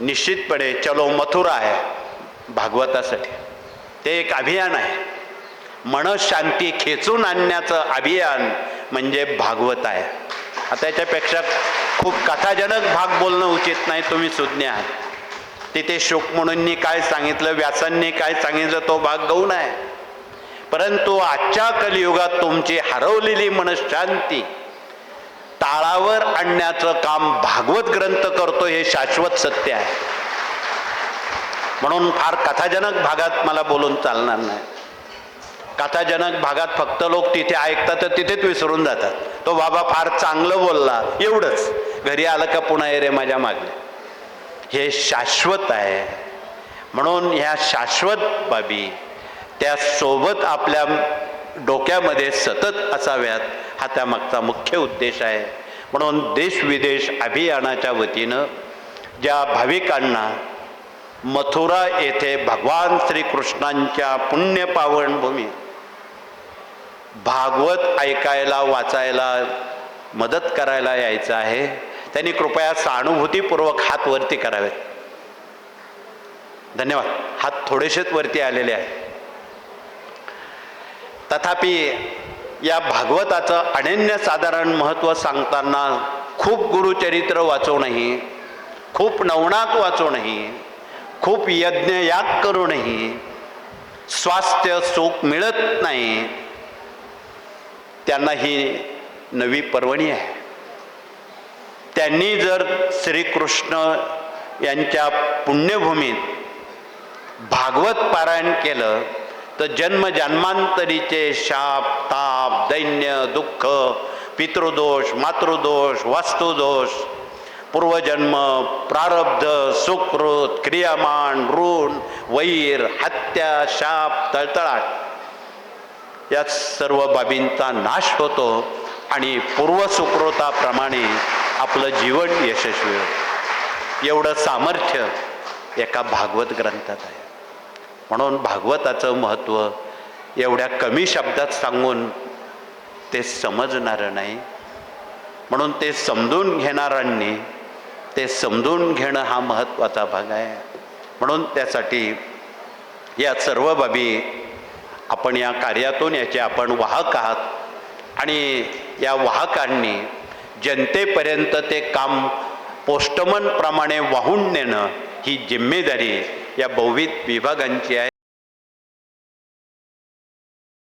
निश्चितपणे चलो मथुरा आहे भागवतासाठी. ते एक अभियान आहे. मनशांती खेचून आणण्याचं अभियान म्हणजे भागवत आहे. आता याच्यापेक्षा खूप कथाजनक भाग बोलणं उचित नाही तुम्ही सुज्ञ आहात. तिथे शोक म्हणून काय सांगितलं व्यासांनी काय सांगितलं तो भाग गौण आहे. परंतु आजच्या कलियुगात तुमची हरवलेली मनशांती ताळावर आणण्याचं काम भागवत ग्रंथ करतो हे शाश्वत सत्य आहे. म्हणून फार कथाजनक भागात मला बोलून चालणार नाही. कथाजनक भागात फक्त लोक तिथे ऐकतात तर तिथेच विसरून जातात. तो बाबा फार चांगलं बोलला एवढंच. घरी आलं का पुन्हा ये रे माझ्या मागले हे शाश्वत आहे. म्हणून ह्या शाश्वत बाबी त्यासोबत आपल्या डोक्यामध्ये सतत असाव्यात हा त्यामागचा मुख्य उद्देश आहे. म्हणून देश विदेश अभियानाच्या वतीनं ज्या भाविकांना मथुरा येथे भगवान श्रीकृष्णांच्या पुण्यपावनभूमी भागवत ऐकायला वाचायला मदत करायला यायचं आहे त्यांनी कृपया सहानुभूतीपूर्वक हात वरती करावेत. धन्यवाद. हात थोडेसेच वरती आलेले आहेत. तथापि या भागवताचं अनन्यसाधारण महत्त्व सांगताना खूप गुरुचरित्र वाचवणंही खूप नवनात वाचवणंही खूप यज्ञ याग करूनही स्वास्थ्य सुख मिळत नाही त्यांना ही नवी पर्वणी आहे. त्यांनी जर श्रीकृष्ण यांच्या पुण्यभूमीत भागवत पारायण केलं तर जन्म जन्मांतरीचे शाप ताप दैन्य दुःख पितृदोष मातृदोष वास्तुदोष पूर्वजन्म प्रारब्ध सुकृत क्रियामान ऋण वैर हत्या शाप तळतळाट या सर्व बाबींचा नाश होतो आणि पूर्वसुकृताप्रमाणे आपलं जीवन यशस्वी होतं. एवढं सामर्थ्य एका भागवत ग्रंथात आहे. म्हणून भागवताचं महत्त्व एवढ्या कमी शब्दात सांगून ते समजणारं नाही. म्हणून ते समजून घेणाऱ्यांनी ते समजून घेणं हा महत्त्वाचा भाग आहे. म्हणून त्यासाठी या सर्व बाबी आपण या कार्यातून याचे आपण वाहक आहात. आणि या वाहकांनी जनतेपर्यंत ते काम पोस्टमनप्रमाणे वाहून नेणं ही जिम्मेदारी या बहुविध विभागांची आहे.